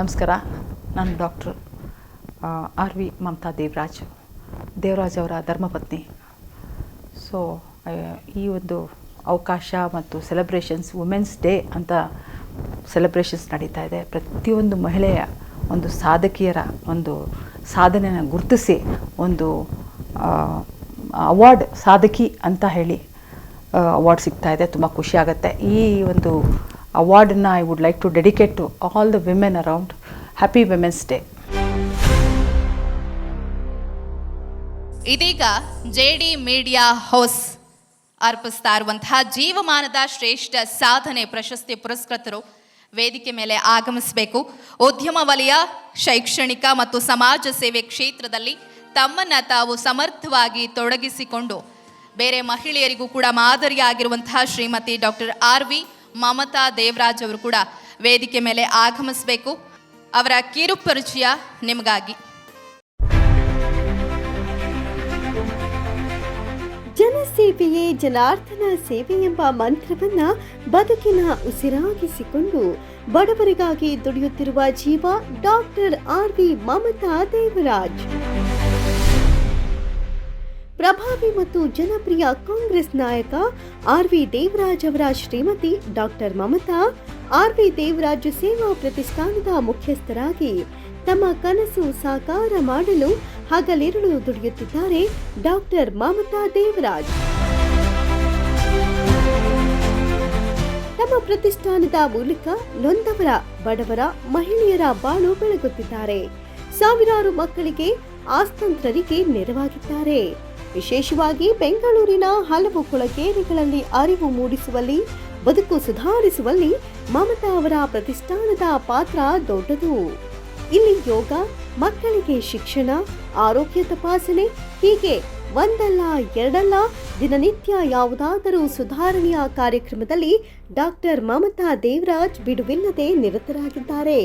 ನಮಸ್ಕಾರ, ನಾನು doctor R V Mamatha Devaraj Devaraj ಅವರ ಧರ್ಮಪತ್ನಿ. ಸೊ ಈ ಒಂದು ಅವಕಾಶ ಮತ್ತು ಸೆಲೆಬ್ರೇಷನ್ಸ್ ವುಮೆನ್ಸ್ ಡೇ ಅಂತ ಸೆಲೆಬ್ರೇಷನ್ಸ್ ನಡೀತಾ ಇದೆ. ಪ್ರತಿಯೊಂದು ಮಹಿಳೆಯ ಒಂದು ಸಾಧಕಿಯರ ಒಂದು ಸಾಧನೆಯನ್ನು ಗುರುತಿಸಿ ಒಂದು ಅವಾರ್ಡ್ ಸಾಧಕಿ ಅಂತ ಹೇಳಿ ಅವಾರ್ಡ್ ಸಿಗ್ತಾ ಇದೆ. ತುಂಬ ಖುಷಿ ಆಗುತ್ತೆ. ಈ ಒಂದು ಅವಾರ್ಡನ್ನು I would like to dedicate to all the women around happy women's day ಇದೀಗ ಜೆಡಿ ಮೀಡಿಯಾ ಹೌಸ್ ಅರ್ಪಿಸ್ತಾ ಇರುವಂತಹ ಜೀವಮಾನದ ಶ್ರೇಷ್ಠ ಸಾಧನೆ ಪ್ರಶಸ್ತಿ ಪುರಸ್ಕೃತರು ವೇದಿಕೆ ಮೇಲೆ ಆಗಮಿಸಬೇಕು. ಉದ್ಯಮ ವಲಯ, ಶೈಕ್ಷಣಿಕ ಮತ್ತು ಸಮಾಜ ಸೇವೆ ಕ್ಷೇತ್ರದಲ್ಲಿ ತಮ್ಮನ್ನು ತಾವು ಸಮರ್ಥವಾಗಿ ತೊಡಗಿಸಿಕೊಂಡು ಬೇರೆ ಮಹಿಳೆಯರಿಗೂ ಕೂಡ ಮಾದರಿಯಾಗಿರುವಂತಹ Shrimati doctor R V Mamatha Devaraj ಅವರು ಕೂಡ ವೇದಿಕೆ ಮೇಲೆ ಆಗಮಿಸಬೇಕು. ಅವರ ಕಿರು ಪರಿಚಯ ನಿಮಗಾಗಿ. ಜನಸೇವೆಯೇ ಜನಾರ್ದನ ಸೇವೆ ಎಂಬ ಮಂತ್ರವನ್ನ ಬದುಕಿನ ಉಸಿರಾಗಿಸಿಕೊಂಡು ಬಡವರಿಗಾಗಿ ದುಡಿಯುತ್ತಿರುವ ಜೀವ doctor R V Mamatha Devaraj. ಪ್ರಭಾವಿ ಮತ್ತು ಜನಪ್ರಿಯ ಕಾಂಗ್ರೆಸ್ ನಾಯಕ ಆರ್ ವಿ ದೇವರಾಜ್ ಅವರ Shrimati doctor Mamatha, R V Devaraj ಸೇವಾ ಪ್ರತಿಷ್ಠಾನದ ಮುಖ್ಯಸ್ಥರಾಗಿ ತಮ್ಮ ಕನಸು ಸಾಕಾರ ಮಾಡಲು ಹಗಲಿರುಳು ದುಡಿಯುತ್ತಿದ್ದಾರೆ ಡಾಕ್ಟರ್ ಮಮತಾ ದೇವರಾಜ್. ತಮ್ಮ ಪ್ರತಿಷ್ಠಾನದ ಮೂಲಕ ನೊಂದವರ, ಬಡವರ, ಮಹಿಳೆಯರ ಬಾಳು ಬೆಳಗುತ್ತಿದ್ದಾರೆ. ಸಾವಿರಾರು ಮಕ್ಕಳಿಗೆ ಆಸ್ತಂತ್ರರಿಗೆ ನೆರವಾಗಿದ್ದಾರೆ. ವಿಶೇಷವಾಗಿ ಬೆಂಗಳೂರಿನ ಹಲವು ಕೊಳಗೇರಿಗಳಲ್ಲಿ ಅರಿವು ಮೂಡಿಸುವಲ್ಲಿ, ಬದುಕು ಸುಧಾರಿಸುವಲ್ಲಿ ಮಮತಾ ಅವರ ಪ್ರತಿಷ್ಠಾನದ ಪಾತ್ರ ದೊಡ್ಡದು. ಇಲ್ಲಿ ಯೋಗ, ಮಕ್ಕಳಿಗೆ ಶಿಕ್ಷಣ, ಆರೋಗ್ಯ ತಪಾಸಣೆ, ಹೀಗೆ ಒಂದಲ್ಲ, ಎರಡಲ್ಲ ದಿನನಿತ್ಯ ಯಾವುದಾದರೂ ಸುಧಾರಣೆಯ ಕಾರ್ಯಕ್ರಮದಲ್ಲಿ ಡಾಕ್ಟರ್ ಮಮತಾ ದೇವರಾಜ್ ಬಿಡುವಿಲ್ಲದೆ ನಿರತರಾಗಿದ್ದಾರೆ.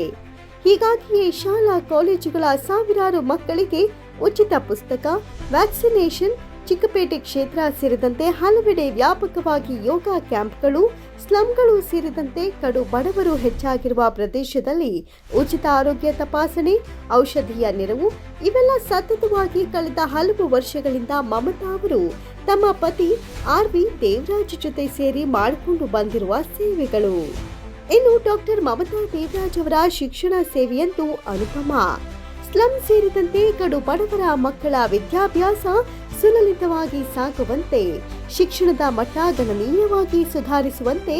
ಹೀಗಾಗಿಯೇ ಶಾಲಾ, ಕಾಲೇಜುಗಳ ಸಾವಿರಾರು ಮಕ್ಕಳಿಗೆ ಉಚಿತ ಪುಸ್ತಕ, ವ್ಯಾಕ್ಸಿನೇಷನ್, ಚಿಕ್ಕಪೇಟೆ ಕ್ಷೇತ್ರ ಸೇರಿದಂತೆ ಹಲವೆಡೆ ವ್ಯಾಪಕವಾಗಿ ಯೋಗ ಕ್ಯಾಂಪ್ಗಳು ಸ್ಲಂಗಳು ಸೇರಿದಂತೆ ಕಡು ಬಡವರು ಹೆಚ್ಚಾಗಿರುವ ಪ್ರದೇಶದಲ್ಲಿ ಉಚಿತ ಆರೋಗ್ಯ ತಪಾಸಣೆ, ಔಷಧಿಯ ನೆರವು ಇವೆಲ್ಲ ಸತತವಾಗಿ ಕಳೆದ ಹಲವು ವರ್ಷಗಳಿಂದ ಮಮತಾ ಅವರು ತಮ್ಮ ಪತಿ ಆರ್ ವಿ ದೇವರಾಜ್ ಜೊತೆ ಸೇರಿ ಮಾಡಿಕೊಂಡು ಬಂದಿರುವ ಸೇವೆಗಳು. ಇನ್ನು ಡಾಕ್ಟರ್ ಮಮತಾ ದೇವರಾಜ್ ಅವರ ಶಿಕ್ಷಣ ಸೇವೆಯಂತೂ ಅನುಪಮ. ಸ್ಲಂ ಸೇರಿದಂತೆ ಕಡು ಬಡವರ ಮಕ್ಕಳ ವಿದ್ಯಾಭ್ಯಾಸ ಸುಲಲಿತವಾಗಿ ಸಾಗುವಂತೆ, ಶಿಕ್ಷಣದ ಮಟ್ಟ ಗಣನೀಯವಾಗಿ ಸುಧಾರಿಸುವಂತೆ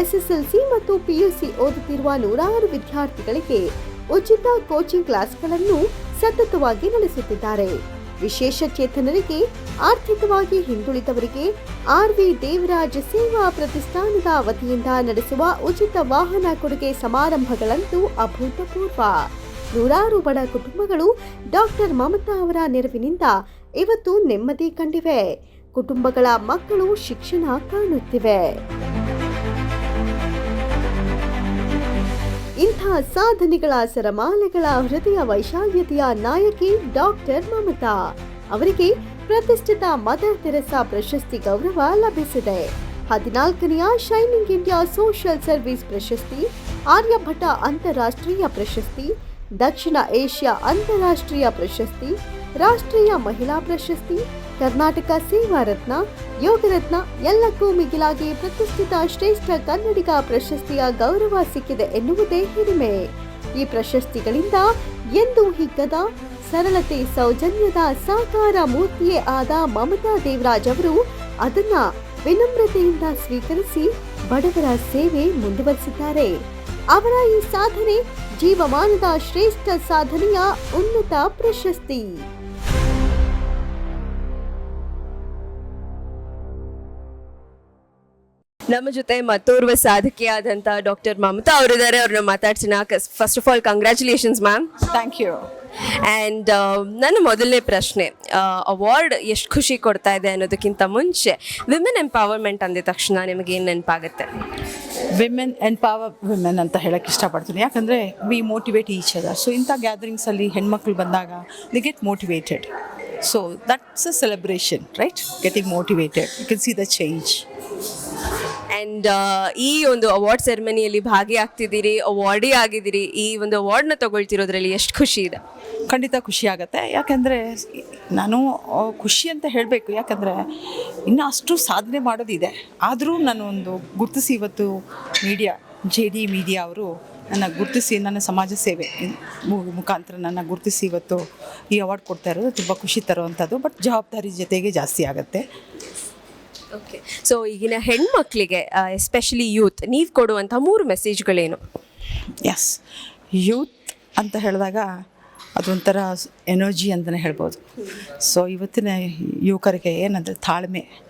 ಎಸ್ಎಸ್ಎಲ್ಸಿ ಮತ್ತು ಪಿಯುಸಿ ಓದುತ್ತಿರುವ ನೂರಾರು ವಿದ್ಯಾರ್ಥಿಗಳಿಗೆ ಉಚಿತ ಕೋಚಿಂಗ್ ಕ್ಲಾಸ್ಗಳನ್ನು ಸತತವಾಗಿ ನಡೆಸುತ್ತಿದ್ದಾರೆ. ವಿಶೇಷ ಚೇತನರಿಗೆ ಆರ್ಥಿಕವಾಗಿ ಹಿಂದುಳಿದವರಿಗೆ ಆರ್ ವಿ ದೇವರಾಜ್ ಸೇವಾ ಪ್ರತಿಷ್ಠಾನದ ವತಿಯಿಂದ ನಡೆಸುವ ಉಚಿತ ವಾಹನ ಕೊಡುಗೆ ಸಮಾರಂಭಗಳಂತೂ ಅಭೂತಪೂರ್ವ. ನೂರಾರು ಬಡ ಕುಟುಂಬಗಳು ಡಾಕ್ಟರ್ ಮಮತಾ ಅವರ ನೆರವಿನಿಂದ ಇವತ್ತು ನೆಮ್ಮದಿ ಕಂಡಿವೆ. ಕುಟುಂಬಗಳ ಮಕ್ಕಳು ಶಿಕ್ಷಣ ಕಾಣುತ್ತಿವೆ. ಇಂಥ ಸಾಧನೆಗಳ ಸರಮಾಲೆಗಳ ಹೃದಯ ವೈಶಾಲ್ಯತೆಯ ನಾಯಕಿ ಡಾಕ್ಟರ್ ಮಮತಾ. ಅವರಿಗೆ ಪ್ರತಿಷ್ಠಿತ ಮದರ್ ತೆರೆಸಾ ಪ್ರಶಸ್ತಿ ಗೌರವ ಲಭಿಸಿದೆ. ಹದಿನಾಲ್ಕನೆಯ ಶೈನಿಂಗ್ ಇಂಡಿಯಾ ಸೋಷಿಯಲ್ ಸರ್ವಿಸ್ ಪ್ರಶಸ್ತಿ, ಆರ್ಯಭಟ ಅಂತಾರಾಷ್ಟ್ರೀಯ ಪ್ರಶಸ್ತಿ ದಕ್ಷಿಣ ಏಷ್ಯಾ ಅಂತಾರಾಷ್ಟ್ರೀಯ ಪ್ರಶಸ್ತಿ, ರಾಷ್ಟ್ರೀಯ ಮಹಿಳಾ ಪ್ರಶಸ್ತಿ, ಕರ್ನಾಟಕ ಸೇವಾ ರತ್ನ ಯೋಗರತ್ನ ಎಲ್ಲಕ್ಕೂ ಮಿಗಿಲಾಗಿ ಪ್ರತಿಷ್ಠಿತ ಶ್ರೇಷ್ಠ ಕನ್ನಡಿಗ ಪ್ರಶಸ್ತಿಯ ಗೌರವ ಸಿಕ್ಕಿದೆ ಎನ್ನುವುದೇ ಹಿರಿಮೆ ಈ ಪ್ರಶಸ್ತಿಗಳಿಂದ ಎಂದು ಹಿಗ್ಗದ, ಸರಳತೆ, ಸೌಜನ್ಯದ ಸಾಕಾರ ಮೂರ್ತಿಯೇ ಆದ ಮಮತಾ ದೇವರಾಜ್ ಅವರು ಅದನ್ನ ವಿನಮ್ರತೆಯಿಂದ ಸ್ವೀಕರಿಸಿ ಬಡವರ ಸೇವೆ ಮುಂದುವರಿಸಿದ್ದಾರೆ. ಅವರ ಈ ಸಾಧನೆ ಜೀವಮಾನದ ಶ್ರೇಷ್ಠ ಸಾಧನೆಯ ಉನ್ನತ ಪ್ರಶಸ್ತಿ. ನಮ್ಮ ಜೊತೆ ಮತ್ತೋರ್ವ ಸಾಧಕಿಯಾದಂಥ ಡಾಕ್ಟರ್ ಮಮತಾ ಅವರಿದ್ದಾರೆ. ಅವ್ರನ್ನ ಮಾತಾಡ್ಸೋಣ first of all congratulations ma'am thank you and ನನ್ನ ಮೊದಲನೇ ಪ್ರಶ್ನೆ ಅವಾರ್ಡ್ ಎಷ್ಟು ಖುಷಿ ಕೊಡ್ತಾ ಇದೆ ಅನ್ನೋದಕ್ಕಿಂತ ಮುಂಚೆ ವಿಮೆನ್ ಎಂಪವರ್ಮೆಂಟ್ ಅಂದಿದ ತಕ್ಷಣ ನಿಮಗೆ ಏನು ನೆನಪಾಗುತ್ತೆ? ವಿಮೆನ್ ಎಂಪವರ್ ವಿಮೆನ್ ಅಂತ ಹೇಳಕ್ಕೆ ಇಷ್ಟಪಡ್ತೀನಿ. ಯಾಕಂದರೆ ವಿ ಮೋಟಿವೇಟ್ ಈಚ್ ಅದ ಸೊ ಇಂಥ ಗ್ಯಾದರಿಂಗ್ಸಲ್ಲಿ ಹೆಣ್ಮಕ್ಳು ಬಂದಾಗ they get motivated so that's a celebration right getting motivated you can see the change and ಈ ಒಂದು ಅವಾರ್ಡ್ ಸೆರೆಮನಿಯಲ್ಲಿ ಭಾಗಿಯಾಗ್ತಿದ್ದೀರಿ ಅವಾರ್ಡಿ ಆಗಿದ್ದೀರಿ. ಈ ಒಂದು ಅವಾರ್ಡ್ನ ತಗೊಳ್ತಿರೋದ್ರಲ್ಲಿ ಎಷ್ಟು ಖುಷಿ ಇದೆ? ಖಂಡಿತ ಖುಷಿ ಆಗುತ್ತೆ. ಯಾಕೆಂದರೆ, ನಾನು ಖುಷಿ ಅಂತ ಹೇಳಬೇಕು. ಯಾಕಂದರೆ, ಇನ್ನೂ ಅಷ್ಟು ಸಾಧನೆ ಮಾಡೋದಿದೆ. ಆದರೂ ನಾನು ಒಂದು ಗುರುತಿಸಿ ಇವತ್ತು ಮೀಡಿಯಾ ಜೆ ಡಿ ಮೀಡಿಯಾ ಅವರು ನನ್ನ ಗುರುತಿಸಿ, ನನ್ನ ಸಮಾಜ ಸೇವೆ ಮುಖಾಂತರ ನನ್ನ ಗುರುತಿಸಿ ಇವತ್ತು ಈ ಅವಾರ್ಡ್ ಕೊಡ್ತಾ ಇರೋದು. ತುಂಬ ಖುಷಿ ತರುವಂಥದ್ದು. ಬಟ್ ಜವಾಬ್ದಾರಿ ಜೊತೆಗೆ ಜಾಸ್ತಿ ಆಗುತ್ತೆ. ಓಕೆ ಸೊ ಈಗಿನ ಹೆಣ್ಮಕ್ಳಿಗೆ ಎಸ್ಪೆಷಲಿ ಯೂತ್ ನೀವು ಕೊಡುವಂಥ ಮೂರು ಮೆಸೇಜ್ಗಳೇನು ಎಸ್ ಯೂತ್ ಅಂತ ಹೇಳಿದಾಗ ಅದೊಂಥರ ಎನರ್ಜಿ ಅಂತಲೇ ಹೇಳ್ಬೋದು. ಸೊ ಇವತ್ತಿನ ಯುವಕರಿಗೆ ಏನಂದರೆ ತಾಳ್ಮೆ.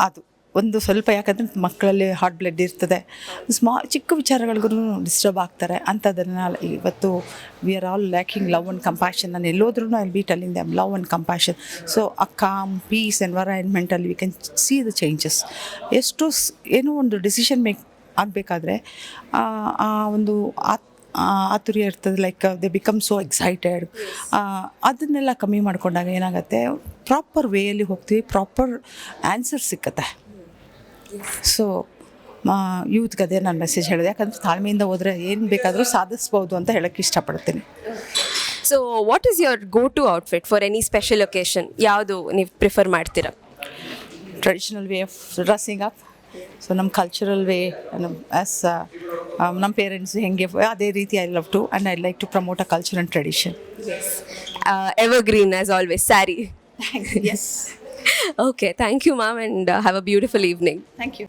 ಅದು. ಒಂದು ಸ್ವಲ್ಪ ಯಾಕಂದರೆ ಮಕ್ಕಳಲ್ಲಿ ಹಾಟ್ ಬ್ಲಡ್ ಇರ್ತದೆ. ಸ್ಮಾ ಚಿಕ್ಕ ವಿಚಾರಗಳಿಗೂ ಡಿಸ್ಟರ್ಬ್ ಆಗ್ತಾರೆ. ಅಂಥದ್ದನ್ನು ಇವತ್ತು we are all lacking love and compassion ನಾನು ಎಲ್ಲೋದ್ರೂ I be telling them love and compassion so a calm peace ಎನ್ವೈರನ್ಮೆಂಟಲ್ಲಿ we can see the changes ಎಷ್ಟು ಏನೋ ಒಂದು ಡಿಸಿಷನ್ ಮೇಕ್ ಆಗಬೇಕಾದ್ರೆ ಆ ಒಂದು ಆತ್ ಆ ಆತುರ್ಯ ಇರ್ತದೆ like they become so excited ಅದನ್ನೆಲ್ಲ ಕಮ್ಮಿ ಮಾಡ್ಕೊಂಡಾಗ ಏನಾಗುತ್ತೆ ಪ್ರಾಪರ್ ವೇಯಲ್ಲಿ ಹೋಗ್ತೀವಿ ಪ್ರಾಪರ್ ಆನ್ಸರ್ ಸಿಕ್ಕತ್ತೆ. ಸೊ ಯೂತ್ಗೆ ಅದೇ ನಾನು ಮೆಸೇಜ್ ಹೇಳಿದೆ. ಯಾಕಂದರೆ ತಾಳ್ಮೆಯಿಂದ ಹೋದರೆ ಏನು ಬೇಕಾದರೂ ಸಾಧಿಸ್ಬೋದು ಅಂತ ಹೇಳೋಕ್ಕೆ ಇಷ್ಟಪಡ್ತೀನಿ. So what is your go to outfit for any special occasion ಯಾವುದು ನೀವು ಪ್ರಿಫರ್ ಮಾಡ್ತೀರಾ? Traditional way of dressing up so ನಮ್ಮ ಕಲ್ಚರಲ್ ವೇ ಆಸ್ ನಮ್ಮ ಪೇರೆಂಟ್ಸ್ ಹೆಂಗೆ ಅದೇ ರೀತಿ I love to and I like to promote a culture and tradition evergreen as always sari yes okay, thank you, ma'am, and uh, have a beautiful evening. Thank you.